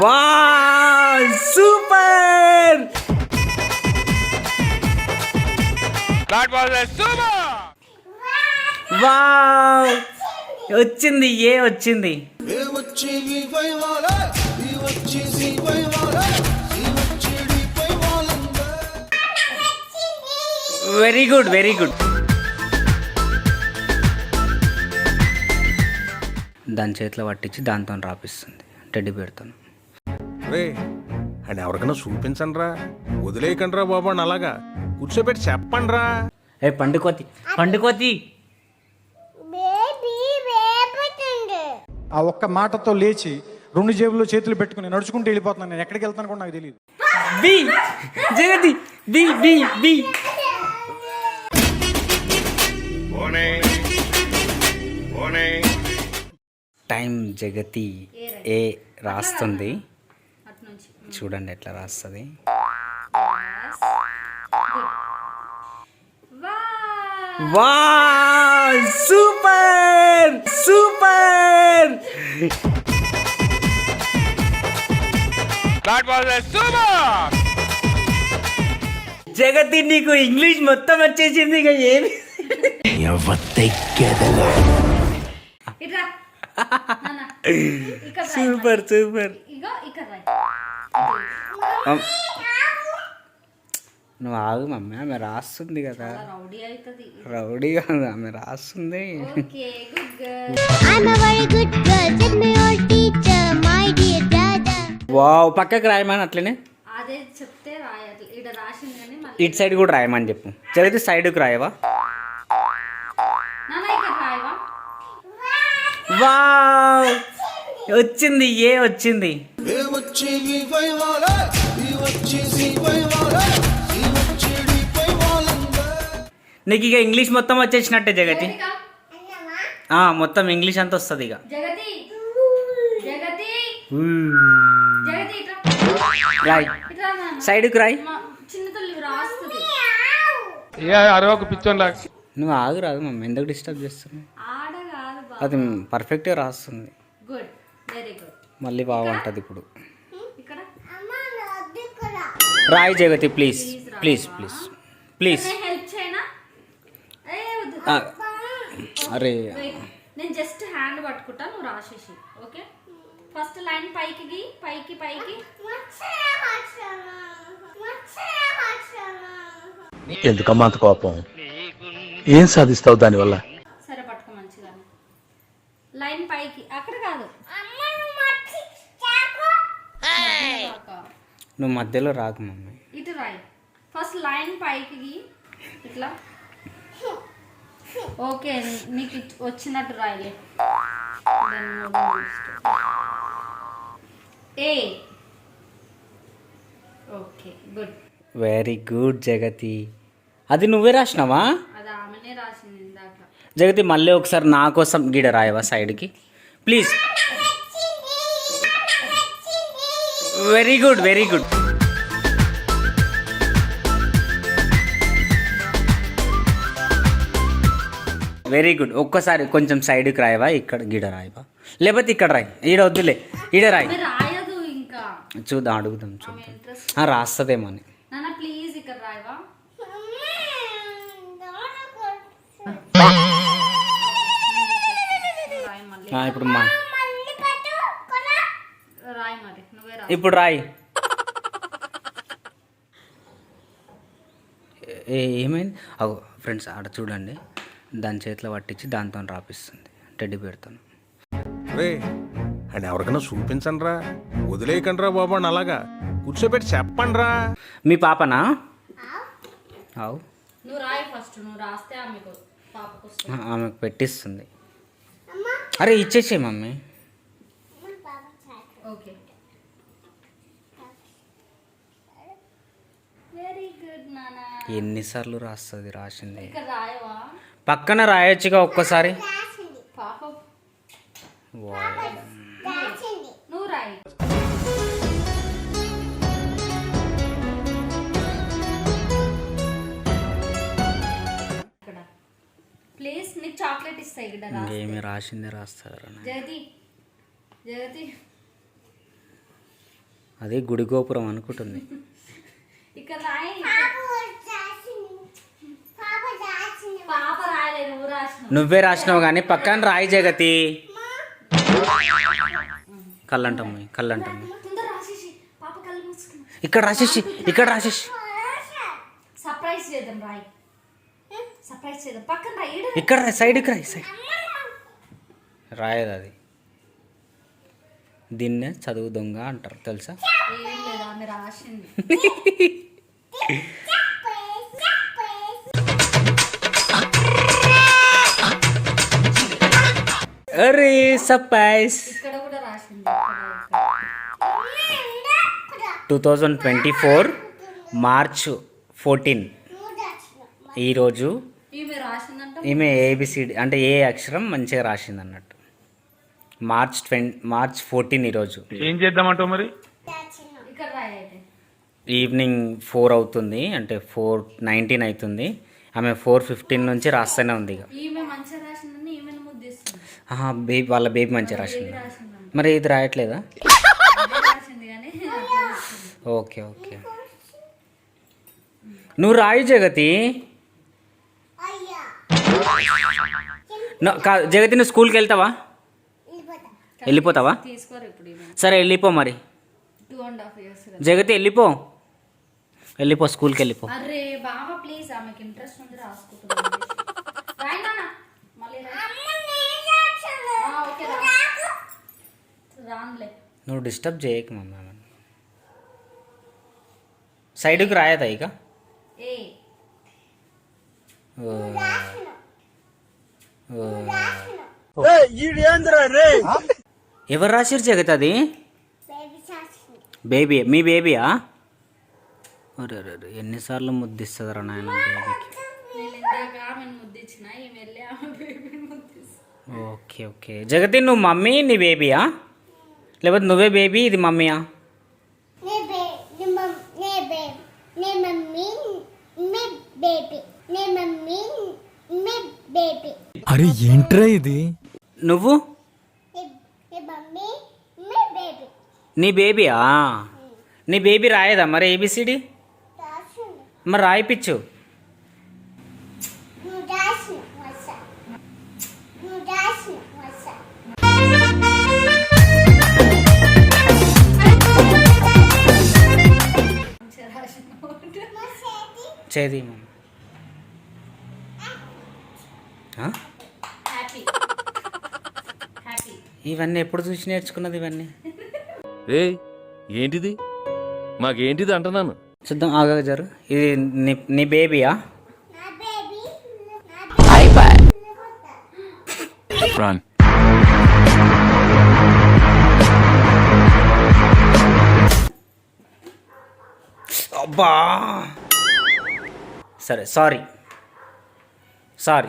Wow super! That was a super! Wow వచ్చింది ఏ వచ్చింది? Very good very good. దాని చేతిలో పట్టించి దాంతో రాపిస్తుంది. టెడ్డి పెడతాను. రే అని ఎవరికైనా చూపించండి రా వదిలేయకండి రా బాబు అని అలాగా. కూర్చోబెట్టి చెప్పండి రా ఏ పండుకోతి. పండుకోతి. ఆ ఒక్క మాటతో లేచి రెండు జేబుల్లో చేతులు పెట్టుకుని నడుచుకుంటూ వెళ్ళిపోతున్నాను. నేను ఎక్కడికి వెళ్తాను కూడా నాకు తెలియదు B. Jagathi. B B B. Time Jagathi ఏ రాస్తుంది? చూడండి ఎట్లా రాస్తుంది wow super super That was a super! Jagathi నీకు ఇంగ్లీష్ మొత్తం వచ్చేసింది ఇక ఏమి. సూపర్ సూపర్ ఇగో ఇక్కడ. నువ్వు ఆగు మమ్మీ ఆమె రాస్తుంది కదా. రౌడీ కాదు ఆమె రాస్తుంది. వావ్ పక్కకి రాయమని అట్లనే? అదే చెప్తే రాయాలి. ఇక్కడ రాసింది కానీ మళ్ళీ ఇటు సైడ్ కూడా రాయమని చెప్పు. జరిగితే సైడ్కి రాయవా? వావ్! వచ్చింది ఏ వచ్చింది? నీకు ఇక ఇంగ్లీష్ మొత్తం వచ్చేసినట్టే జగతి. మొత్తం ఇంగ్లీష్ అంతా వస్తుంది ఇక. రాయ్. సైడ్కి రాయ్. మా చిన్న తల్లి రాస్తుంది. ఏ అరవకు పిచ్చోన్ లాగా. నువ్వు ఆగు రాదు మమ్మీ. ఎందుకు డిస్టర్బ్ చేస్తున్నావు? అది పర్ఫెక్ట్గా రాస్తుంది. Good very good. మళ్ళీ బాగుంటుంది ఇప్పుడు. ఇక్కడ? Roy Jagathi please please please please help చేయనా? ఏ వద్దు. అరే. నేను జస్ట్ హ్యాండ్ పట్టుకుంటా నువ్వు రాసేసి ఓకే ఫస్ట్ లైన్ పైకి గీ పైకి పైకి. ఎందుకమ్మా అంత కోపం? ఏం సాధిస్తావు దానివల్ల? సరే పట్టుకో మంచిగా లైన్ పైకి అక్కడ కాదు. నువ్వు మధ్యలో రాకు మమ్మీ. ఇటు రాయి. ఫస్ట్ లైన్ పైకి ఇట్లా. ఓకే నీకు వచ్చినట్టు రాయలే. ఏ okay good very good Jagathi. అది నువ్వే రాసినావా? జగతి మళ్ళీ ఒకసారి నా కోసం గీడ రాయవా సైడ్కి please very good very good. Very good. ఒక్కసారి కొంచెం సైడ్కి రాయవా ఇక్కడ గీడ రాయవా? లేకపోతే ఇక్కడ రాయి. ఈడ వద్దులే ఈడ రాయి. ఆమె రాయదు ఇంకా. చూద్దాం అడుగుదాం చూద్దాం. రాస్తుందేమో అని ఇప్పుడు మా రాయి మరి నువ్వే రా ఇప్పుడు రాయి. ఏ- ఏమైంది? అగో ఫ్రెండ్స్ ఆడ చూడండి. దాని చేతిలో పట్టించి దాంతో రాపిస్తుంది. టెడ్డి పెడతాను రే అని ఎవరికైనా చూపించండి రా వదిలేయకండి రా బాబు అని అలాగా. కూర్చోబెట్టి చెప్పండి రా మీ పాపనా? అవు. ఆమెకు పెట్టిస్తుంది. అరే ఇచ్చేసే మమ్మీ ఓకే వెరీ గుడ్ నాన్న ఎన్నిసార్లు రాస్తుంది రాసింది? పక్కన రాయొచ్చుగా ఒక్కసారి. ప్లీజ్ నీకు చాక్లెట్ ఇస్తాయి. ఇంకేమి రాసిందే రాస్తారు జగతి. జగతి. అది గుడి గోపురం అనుకుంటుంది. ఇక్కడ రాయి పాప రాయలేదు నువ్వు రాసిన నువ్వే రాసినావు కానీ పక్కన రాయి జగతి. కళ్ళంటమ్మ కళ్ళంటమ్మ. ఇక్కడ రాసేసి ఇక్కడ రాసేసి. సర్ప్రైజ్ చేద్దాం రాయి. సర్ప్రైజ్ చేద్దాం. పక్కన రాయి ఇక్కడ సైడ్కి రాయి సైడ్ రాయదు అది. దీన్నే చదువు దొంగ అంటారు తెలుసా? రాసింది. అరే సర్ప్రైజ్. ఇక్కడ కూడా రాసింది. Two thousand twenty four March fourteen. ఈరోజు ఈమె ఏబిసిడి అంటే ఏ అక్షరం మంచిగా రాసింది అన్నట్టు మార్చ్ ట్వంటీ మార్చ్ ఫోర్టీన్ ఈరోజు ఏం చేద్దామంటావు మరి? ఈవినింగ్ ఫోర్ అవుతుంది అంటే ఫోర్ నైన్టీన్ అవుతుంది. ఆమె ఫోర్ ఫిఫ్టీన్ నుంచి రాస్తూనే ఉంది ఇక ఈమె మంచిగా రాసిందని ఈమెను ముద్దిస్తుంది ఆహా, బేబీ వాళ్ళ బేబీ మంచిగా రాసింది. మరి ఇది రాయట్లేదా. Okay okay. నువ్వు రాయి జగతి. జగతి నువ్వు స్కూల్కి వెళ్తావా? వెళ్ళిపోతావా? తీసుకోరు ఇప్పుడు ఈమె సరే వెళ్ళిపో మరి. జగతి వెళ్ళిపో. వెళ్ళిపో స్కూల్కి వెళ్ళిపో. ప్లీజ్ ఆమెకి ఇంట్రెస్ట్ ఉంది రాసుకుంటున్నాను రాయి నాన్న మళ్ళీ రాయి. ఆ, ఓకే రా రానులే నువ్వు డిస్టర్బ్ చేయకు మమ్మీ. సైడ్కి రాయదా ఇక. ఎవరు రాసిరు జగత్ అది? బేబీ మీ బేబీయా అరే, ఎన్నిసార్లు ముద్దిస్తుందిరా నాయన బేబీకి నేను ఇందాక ఆమెను ముద్దిచ్చిన ఈమె వెళ్ళి ఆమె బేబీని ముద్దిస్తుంది ఓకే ఓకే జగతి నువ్వు మమ్మీ నీ బేబీయా? లేకపోతే నువ్వే బేబీ ఇది మమ్మీయా? అరే ఏంట్రా ఇది? నువ్వు? నీ బేబీయా? నీ బేబీ రాయదా మరి ఏబిసిడి మరి రాయిపించు చేది. మమ్మీ ఆ? హ్యాపీ హ్యాపీ ఇవన్నీ ఎప్పుడు చూసి నేర్చుకున్నది ఇవన్నీ? రే ఏంటిది? మాకేంటిది అంటున్నాను? చూద్దాం ఆగా జరు. ఇది నీ నీ బేబీయా? రాన్ అబ్బా! సరే సారీ. సారీ.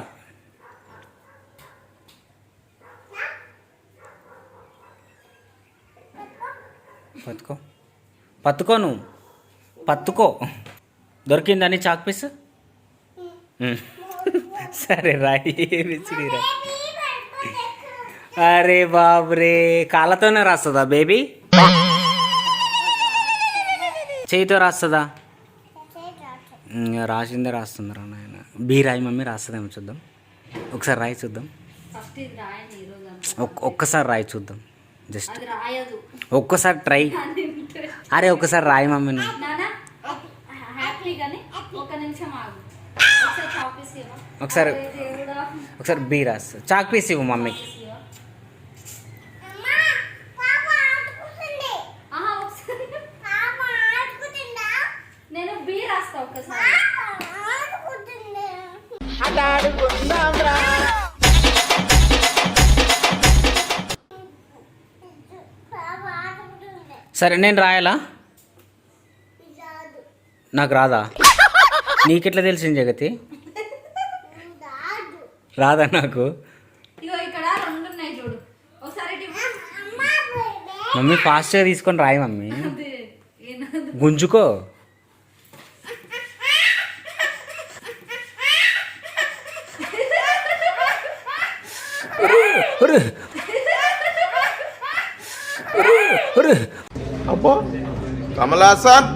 పట్టుకో పట్టుకో నువ్వు. పట్టుకో దొరికిందని చాక్ పీస్. సరే రాయి. రా అరే బాబురే కాళ్ళతోనే రాస్తుందా బేబీ? చేయితో రాస్తుందా? రాసిందే రాస్తుందిరా నాయన. బీ రాయి మమ్మీ రాస్తుందేమో చూద్దాం. ఒకసారి రాయి చూద్దాం. ఒక్కసారి రాయి చూద్దాం. జస్ట్ ఒక్కసారి ట్రై. అరే ఒక్కసారి రాయి మమ్మీ ఒకసారి ఒకసారి ఒకసారి బీ రాస్తా. చాక్ పీస్ ఇవ్వు మమ్మీకి. సరే నేను రాయాలా? నాకు రాదా? నీకెట్లా తెలిసింది జగతి? రాదా నాకు. మమ్మీ ఫాస్ట్గా తీసుకొని రాయి మమ్మీ. గుంజుకో. అబ్బా కమలాసన్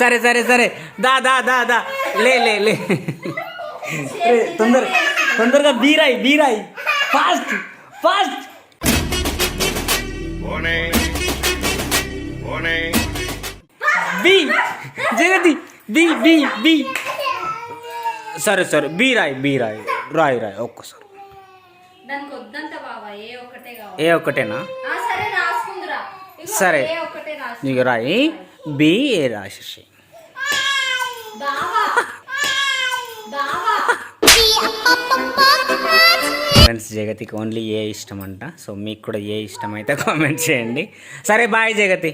సరే సరే సరే దా దా దా దా లే లే లే అరే, తొందర తొందరగా బీరాయి బీరాయి fast fast B Jagathi B B B సరే సరే బీ రాయి బీ రాయి రాయి రాయి ఒక్కసారి దానికి వద్దంట బాబా ఏ ఒక్కటే కావాలి ఏ ఒక్కటేనా ఆ, సరే. నీకు రాయి. బి ఏ బావా ఫ్రెండ్స్ జగతికి ఓన్లీ ఏ ఇష్టం అంట. సో మీకు కూడా ఏ ఇష్టం అయితే కామెంట్ చేయండి. సరే బాయ్ జగతి.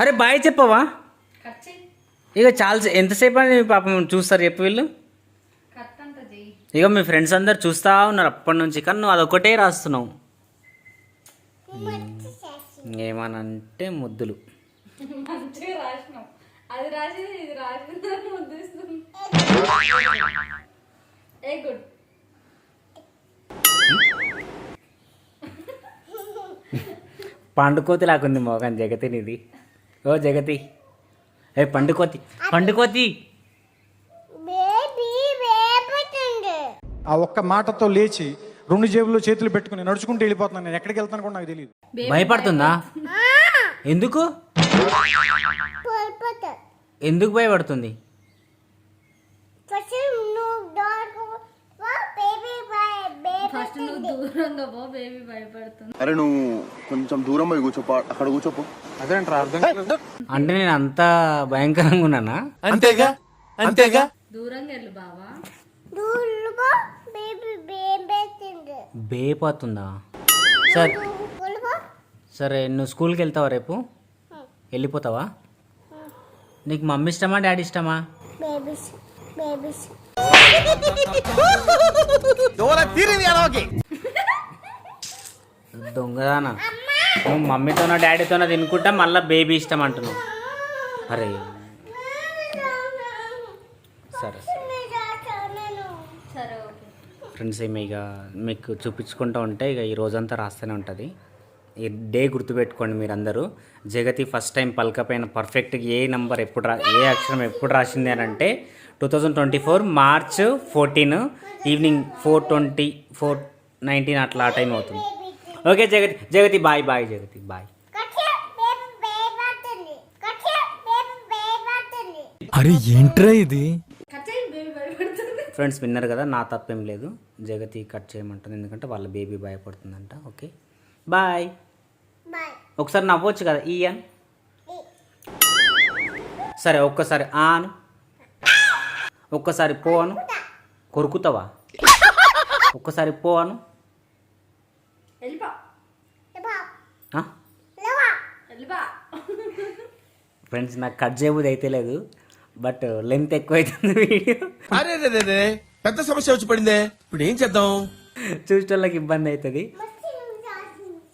అరే బాయ్ చెప్పవా? ఇక చాలా ఎంతసేపు అని పాపం? చూస్తారు చెప్పు వీళ్ళు. ఇక మీ ఫ్రెండ్స్ అందరు చూస్తూ ఉన్నారు అప్పటి నుంచి. కానీ నువ్వు అదొకటే రాస్తున్నావు. ఏమనంటే ముద్దులు. మంచిగా రాసినావు. అది రాసింది ఇది రాసింది అని ముద్దిస్తుంది. A good. పండుకోతి లాకుంది మోగన్ జగతి నీది. ఓ జగతి. ఏ పండుకోతి. పండుకోతి. ఆ ఒక్క మాటతో లేచి రెండు జేబుల్లో చేతులు పెట్టుకుని నడుచుకుంటూ వెళ్ళిపోతున్నాను. నేను ఎక్కడికి వెళ్తాను కూడా నాకు తెలియదు భయపడుతుందా? ఎందుకు? ఎందుకు భయపడుతుంది? ఫస్ట్ నువ్వు డోర్ బేబీ ఫస్ట్ నువ్వు దూరంగా పో బేబీ భయపడుతుంది. అరే నువ్వు కొంచెం దూరం పోయి కూర్చోపో. అక్కడ కూర్చోపో. అదేంట్రా అర్థం అంటే నేను అంత భయంకరంగా ఉన్నానా? అంతేగా? అంతేగా? దూరంగా వెళ్ళు బావా. బేబీ బేపోతుందా సరే. సరే నువ్వు స్కూల్కి వెళ్తావా రేపు? వెళ్ళిపోతావా? నీకు మమ్మీ ఇష్టమా డాడీ ఇష్టమా? బేబీస్ బేబీస్ దొంగదానా? నువ్వు మమ్మీతోనో డాడీతోనో తినుకుంటా మళ్ళీ బేబీ ఇష్టం అంటున్నావు. అరే సరే సరే ఓకే ఫ్రెండ్స్ ఏమి ఇక మీకు చూపించుకుంటూ ఉంటే ఇక ఈ రోజంతా రాస్తూనే ఉంటుంది. ఈ డే గుర్తుపెట్టుకోండి మీరందరూ. జగతి ఫస్ట్ టైం పలకపోయిన పర్ఫెక్ట్గా ఏ నెంబర్ ఎప్పుడు రా ఏ అక్షరం ఎప్పుడు రాసింది అని అంటే two thousand twenty four March fourteen evening four twenty four nineteen అట్లా ఆ టైం అవుతుంది. Okay Jagathi Jagathi bye bye Jagathi bye అరే ఏంట్రా ఇది కట్ చేయి బేబీ భయపడుతుంది ఫ్రెండ్స్ విన్నారు కదా నా తప్పేం లేదు. జగతి కట్ చేయమంటుంది ఎందుకంటే వాళ్ళ బేబీ భయపడుతుందంట. ఓకే? బాయ్ బాయ్ ఒకసారి నవ్వచ్చు కదా ఈ అని సరే ఒక్కసారి ఆ అను ఒక్కసారి పో అను. కొరుకుతావా? ఒక్కసారి పో అను. వెళ్ళిపో. లేవా ఆ? లేవా వెళ్ళిపో. ఫ్రెండ్స్ నాకు కట్ చేయబుద్ధి అయితే లేదు. బట్ లెంత్ ఎక్కువ అవుతుంది వీడియో. అరే రే పెద్ద సమస్య వచ్చి పడిందే. ఇప్పుడు ఏం చేద్దాం? చూసేటోళ్ళకి ఇబ్బంది అవుతుంది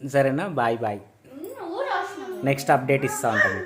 సరేనా? Bye bye. నెక్స్ట్ అప్డేట్ ఇస్తా ఉంటాను